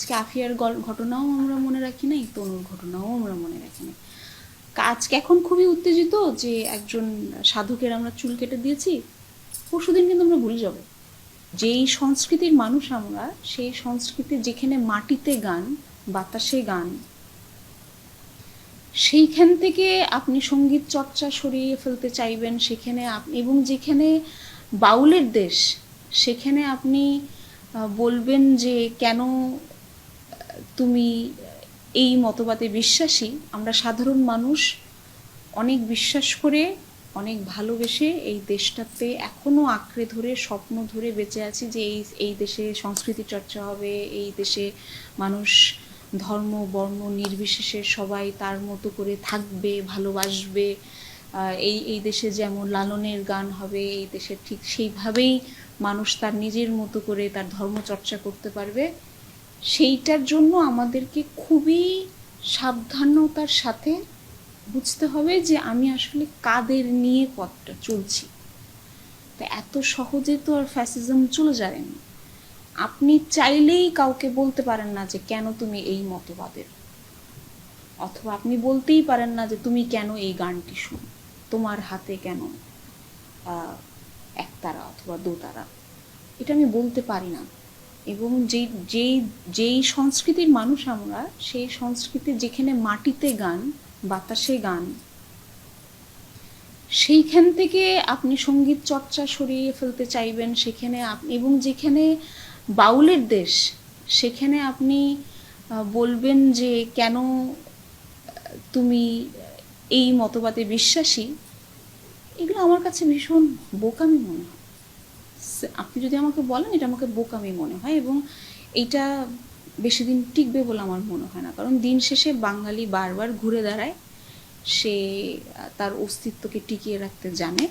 আজকে আফিয়ার ঘটনাও আমরা মনে রাখি নাই, তনুর ঘটনাও আমরা মনে রাখি নাই। আজকে এখন খুবই উত্তেজিত যে একজন সাধকের আমরা চুল কেটে দিয়েছি, পরশুদিন কিন্তু আমরা ভুলে যাব। যেই সংস্কৃতির মানুষ আমরা, সেই সংস্কৃতি যেখানে মাটিতে গান, বাতাসে গান, সেইখান থেকে আপনি সংগীত চর্চা সরিয়ে ফেলতে চাইবেন, সেখানে এবং যেখানে বাউলের দেশ, সেখানে আপনি বলবেন যে কেন তুমি এই মতবাদে বিশ্বাসী, আমরা সাধারণ মানুষ অনেক বিশ্বাস করে, অনেক ভালোবেসে এই দেশটাতে এখনও আঁকড়ে ধরে, স্বপ্ন ধরে বেঁচে আছি যে এই এই দেশে সংস্কৃতি চর্চা হবে, এই দেশে মানুষ ধর্ম, বর্ণ নির্বিশেষে সবাই তার মতো করে থাকবে, ভালোবাসবে। এই এই দেশে যেমন লালনের গান হবে, এই দেশে ঠিক সেইভাবেই মানুষ তার নিজের মতো করে তার ধর্ম চর্চা করতে পারবে। সেইটার জন্য আমাদেরকে খুবই সাবধানতার সাথে বুঝতে হবে যে আমি আসলে কাদের নিয়ে পথটা চলছি। তা এত সহজে তো আর ফ্যাসিজম চলে যায় না আপনি চাইলেই কাউকে বলতে পারেন না যে, কেন তুমি এই মতবাদের? অথবা আপনি বলতেই পারেন না যে, তুমি কেন এই গানটি শুনো? তোমার হাতে কেন একতারা অথবা দোতারা? এটা আমি বলতে পারি না। এবং যেই যেই যেই সংস্কৃতির মানুষ আমরা, সেই সংস্কৃতি যেখানে মাটিতে গান, বাতাসে গান, সেইখান থেকে আপনি সংগীত চর্চা সরিয়ে ফেলতে চাইবেন, সেখানে এবং যেখানে বাউলের দেশ, সেখানে আপনি বলবেন যে কেন তুমি এই মতবাদে বিশ্বাসী, এগুলো আমার কাছে ভীষণ বোকামি মনে হয়। আপনি যদি আমাকে বলেন, এটা আমাকে বোকামি মনে হয় এবং এইটা বেশি দিন টিকবে বলে আমার মনে হয় না। কারণ দিন শেষে বাঙালি বারবার ঘুরে দাঁড়ায়। সে তার অস্তিত্বকে টিকিয়ে রাখতে জানে।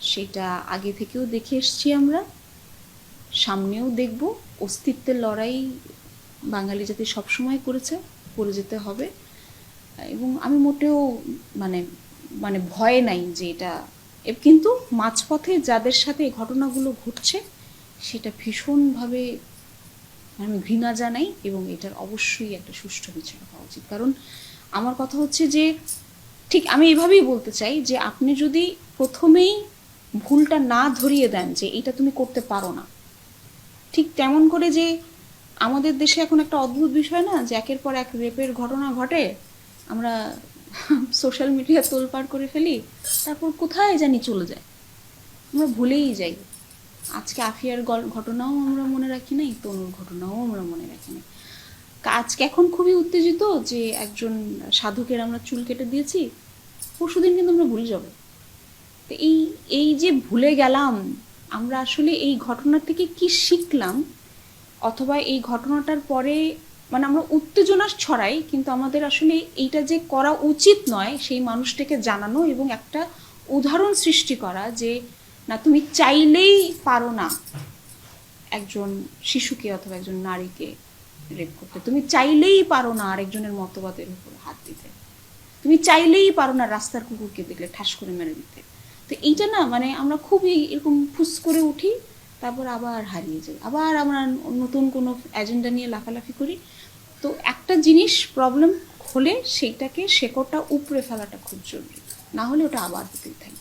সেটা আগে থেকেও দেখে এসছি আমরা। সামনেও দেখব। অস্তিত্বের লড়াই বাঙালি জাতি সবসময় করেছে, করে যেতে হবে। এবং আমি মোটেও মানে মানে ভয় নাই যে এটা কিন্তু মাঝপথে যাদের সাথে এই ঘটনাগুলো ঘটছে, সেটা ভীষণভাবে আমি ঘৃণা জানাই এবং এটার অবশ্যই একটা সুষ্ঠু বিচার হওয়া উচিত। কারণ আমার কথা হচ্ছে যে, ঠিক আমি এভাবেই বলতে চাই যে, আপনি যদি প্রথমেই ভুলটা না ধরিয়ে দেন যে এটা তুমি করতে পারো না। ঠিক তেমন করে যে, আমাদের দেশে এখন একটা অদ্ভুত বিষয় না, যে একের পর এক রেপের ঘটনা ঘটে, আমরা সোশ্যাল মিডিয়া তোলপাড় করে ফেলি তারপর কোথায় জানি চলে যায়। আমরা ভুলেই যাই। আজকে আফিয়ার ঘটনাও আমরা মনে রাখি নাই, তনুর ঘটনাও আমরা মনে রাখি নাই। আজকে এখন খুবই উত্তেজিত যে একজন সাধকের আমরা চুল কেটে দিয়েছি, পরশুদিন কিন্তু আমরা ভুলে যাব। তো এই এই যে ভুলে গেলাম, আমরা আসলে এই ঘটনা থেকে কি শিখলাম, অথবা এই ঘটনাটার পরে মানে আমরা উত্তেজনা ছড়াই, কিন্তু আমাদের আসলে এইটা যে করা উচিত নয়, সেই মানুষটাকে জানানো এবং একটা উদাহরণ সৃষ্টি করা যে, না, তুমি চাইলেই পারো না একজন শিশুকে অথবা একজন নারীকে রেপ করতে। তুমি চাইলেই পারো না আরেকজনের মতবাদের উপর হাত দিতে। তুমি চাইলেই পারো না রাস্তার কুকুরকে দেখলে ঠাস করে মেরে দিতে। তো এইটা না মানে আমরা খুবই এরকম ফুস করে উঠি তারপর আবার হারিয়ে যাই আবার আমরা নতুন কোনো এজেন্ডা নিয়ে লাফালাফি করি। তো একটা জিনিস প্রবলেম হলে সেইটাকে শেকড়টা উপরে ফেলাটা খুব জরুরি। না হলে ওটা আবার হতেই থাকবে